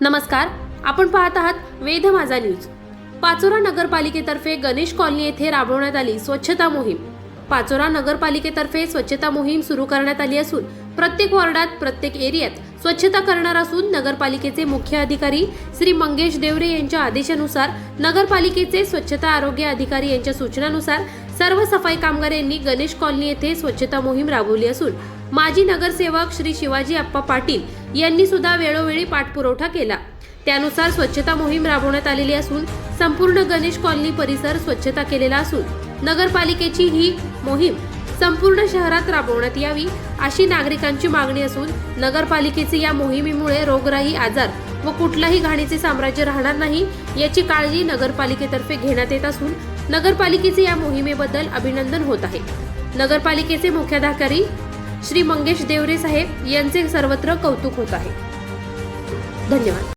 नमस्कार आपण पाहत आहात वेध माझा न्यूज. पाचोरा नगरपालिकेतर्फे गणेश कॉलनी येथे राबवण्यात आली स्वच्छता मोहीम. पाचोरा नगरपालिकेतर्फे स्वच्छता मोहीम सुरू करण्यात आली असून प्रत्येक वॉर्डात प्रत्येक एरियात स्वच्छता करणार असून नगरपालिकेचे मुख्य अधिकारी श्री मंगेश देवरे यांच्या आदेशानुसार नगरपालिकेचे स्वच्छता आरोग्य अधिकारी यांच्या सूचनानुसार सर्व सफाई कामगार यांनी गणेश कॉलनी येथे स्वच्छता मोहीम राबवली असून माजी नगरसेवक श्री शिवाजी आप्पा पाटील यांनी सुद्धा वेळोवेळी पाठपुरवठा केला. त्यानुसार स्वच्छता मोहीम राबवण्यात आलेली असून संपूर्ण गणेश कॉलनी परिसर स्वच्छता केलेला असून नगरपालिकेची ही मोहीम संपूर्ण शहरात राबवण्यात यावी अशी नागरिकांची मागणी असून नगरपालिकेचे या मोहिमेमुळे रोगराई आजार व कुठलाही घाणीचे साम्राज्य राहणार नाही याची काळजी नगरपालिकेतर्फे घेण्यात येत असून नगरपालिकेचे या मोहिमेबद्दल अभिनंदन होत आहे. नगरपालिकेचे मुख्याधिकारी श्री मंगेश देवरे साहेब यांचे सर्वत्र कौतुक होत आहे. धन्यवाद.